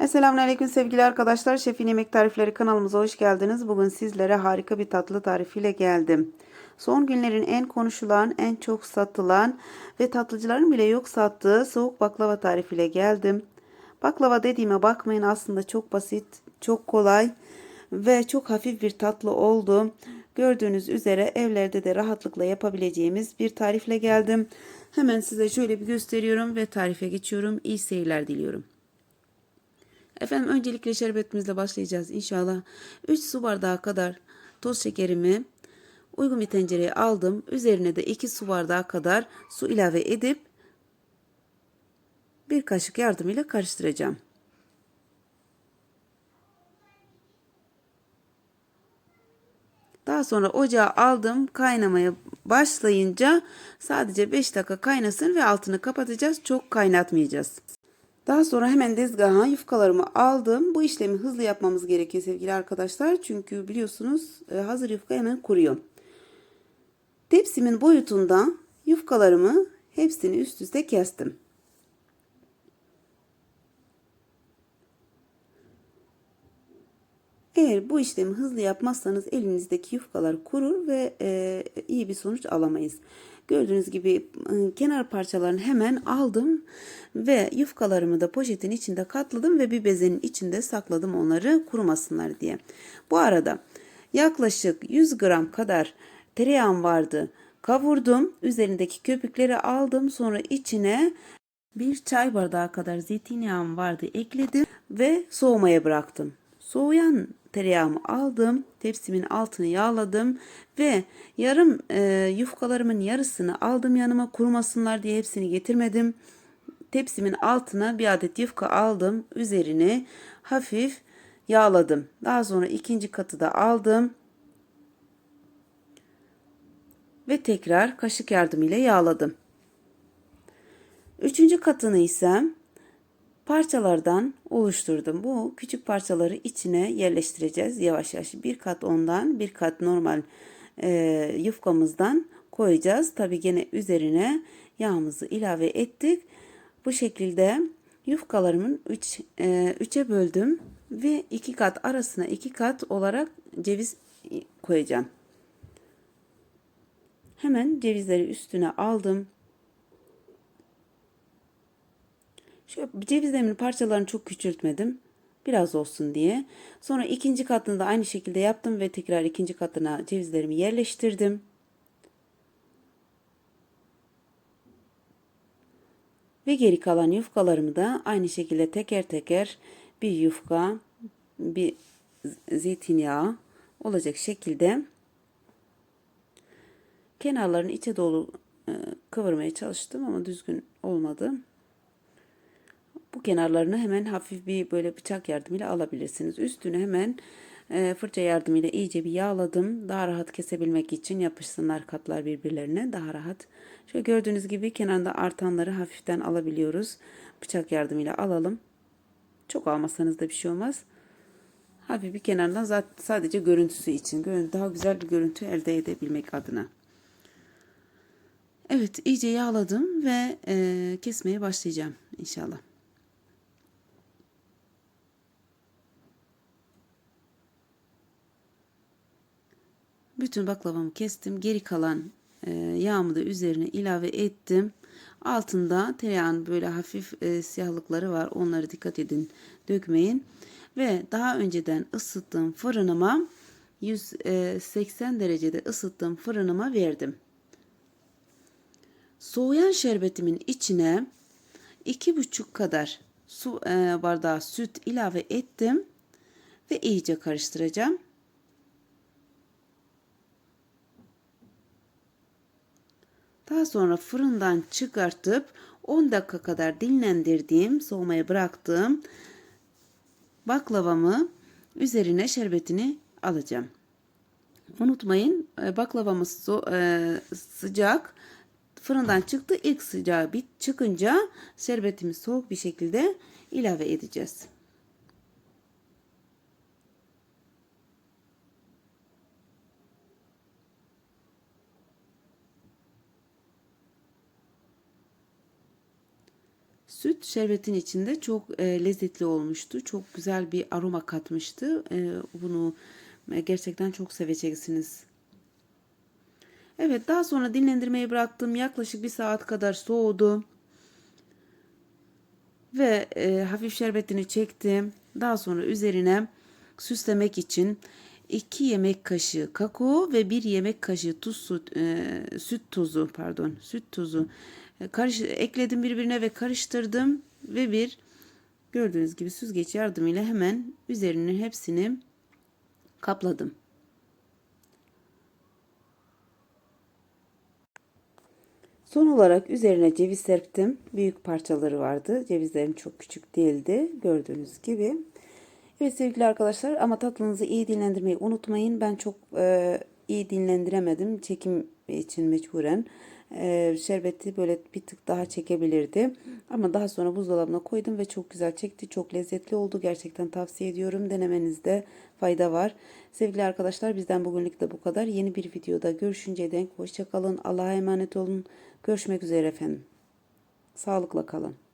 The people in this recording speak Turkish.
Esselamun Aleyküm sevgili arkadaşlar. Şefin Yemek Tarifleri kanalımıza hoş geldiniz. Bugün sizlere harika bir tatlı tarifiyle geldim. Son günlerin en konuşulan, en çok satılan ve tatlıcıların bile yok sattığı soğuk baklava tarifiyle geldim. Baklava dediğime bakmayın aslında çok basit, çok kolay ve çok hafif bir tatlı oldu. Gördüğünüz üzere evlerde de rahatlıkla yapabileceğimiz bir tarifle geldim. Hemen size şöyle bir gösteriyorum ve tarife geçiyorum. İyi seyirler diliyorum. Efendim öncelikle şerbetimizle başlayacağız inşallah. 3 su bardağı kadar toz şekerimi uygun bir tencereye aldım. Üzerine de 2 su bardağı kadar su ilave edip bir kaşık yardımıyla karıştıracağım. Daha sonra ocağa aldım. Kaynamaya başlayınca sadece 5 dakika kaynasın ve altını kapatacağız. Çok kaynatmayacağız. Daha sonra hemen tezgaha yufkalarımı aldım. Bu işlemi hızlı yapmamız gerekiyor sevgili arkadaşlar. Çünkü biliyorsunuz e, hazır yufka hemen kuruyor. Tepsimin boyutunda yufkalarımı hepsini üst üste kestim. Eğer bu işlemi hızlı yapmazsanız elinizdeki yufkalar kurur ve e, iyi bir sonuç alamayız. Gördüğünüz gibi e, kenar parçalarını hemen aldım ve yufkalarımı da poşetin içinde katladım ve bir bezenin içinde sakladım onları kurumasınlar diye. Bu arada yaklaşık 100 gram kadar tereyağım vardı. Kavurdum. Üzerindeki köpükleri aldım. Sonra içine bir çay bardağı kadar zeytinyağım vardı ekledim ve soğumaya bıraktım. Soğuyan tereyağımı aldım. Tepsimin altını yağladım ve yarım e, yufkalarımın yarısını aldım yanıma kurumasınlar diye hepsini getirmedim. Tepsimin altına bir adet yufka aldım. Üzerine hafif yağladım. Daha sonra ikinci katı da aldım. Ve tekrar kaşık yardımıyla yağladım. Üçüncü katını ise parçalardan oluşturdum. Bu küçük parçaları içine yerleştireceğiz yavaş yavaş. Bir kat ondan bir kat normal e, yufkamızdan koyacağız. Tabi gene üzerine yağımızı ilave ettik. Bu şekilde yufkalarımın 3 e, üçe böldüm ve iki kat arasına iki kat olarak ceviz koyacağım. Hemen cevizleri üstüne aldım. Şu cevizlerimin parçalarını çok küçültmedim. Biraz olsun diye. Sonra ikinci katını da aynı şekilde yaptım ve tekrar ikinci katına cevizlerimi yerleştirdim. Ve geri kalan yufkalarımı da aynı şekilde teker teker bir yufka, bir zeytinyağı olacak şekilde kenarlarını içe dolu e, kıvırmaya çalıştım ama düzgün olmadı. Bu kenarlarını hemen hafif bir böyle bıçak yardımıyla alabilirsiniz. Üstünü hemen e, fırça yardımıyla iyice bir yağladım. Daha rahat kesebilmek için yapışsınlar katlar birbirlerine daha rahat. Şöyle gördüğünüz gibi kenarında artanları hafiften alabiliyoruz. Bıçak yardımıyla alalım. Çok almasanız da bir şey olmaz. Hafif bir kenardan sadece görüntüsü için. Daha güzel bir görüntü elde edebilmek adına. Evet iyice yağladım ve e, kesmeye başlayacağım inşallah. Bütün baklavamı kestim. Geri kalan e, yağımı da üzerine ilave ettim. Altında tereyağın böyle hafif e, siyahlıkları var. Onları dikkat edin dökmeyin. Ve daha önceden ısıttığım fırınıma 180 derecede ısıttığım fırınıma verdim. Soğuyan şerbetimin içine 2,5 kadar su e, bardağı süt ilave ettim ve iyice karıştıracağım. Daha sonra fırından çıkartıp 10 dakika kadar dinlendirdiğim, soğumaya bıraktığım baklavamı üzerine şerbetini alacağım. Unutmayın e, baklavamız e, sıcak. Fırından çıktı. İlk sıcağı bit çıkınca şerbetimizi soğuk bir şekilde ilave edeceğiz. Süt şerbetin içinde çok e, lezzetli olmuştu. Çok güzel bir aroma katmıştı. E, bunu e, gerçekten çok seveceksiniz. Evet daha sonra dinlendirmeyi bıraktım. Yaklaşık bir saat kadar soğudu. Ve e, hafif şerbetini çektim. Daha sonra üzerine süslemek için 2 yemek kaşığı kakao ve 1 yemek kaşığı tuz süt, e, süt tuzu pardon süt tuzu karış, ekledim birbirine ve karıştırdım ve bir gördüğünüz gibi süzgeç yardımıyla hemen üzerinin hepsini kapladım. Son olarak üzerine ceviz serptim. Büyük parçaları vardı. Cevizlerim çok küçük değildi. Gördüğünüz gibi. Evet sevgili arkadaşlar ama tatlınızı iyi dinlendirmeyi unutmayın. Ben çok e, iyi dinlendiremedim. Çekim için mecburen. Şerbeti böyle bir tık daha çekebilirdi. Ama daha sonra buzdolabına koydum ve çok güzel çekti. Çok lezzetli oldu. Gerçekten tavsiye ediyorum. Denemenizde fayda var. Sevgili arkadaşlar bizden bugünlük de bu kadar. Yeni bir videoda görüşünceye denk hoşçakalın. Allah'a emanet olun. Görüşmek üzere efendim. Sağlıkla kalın.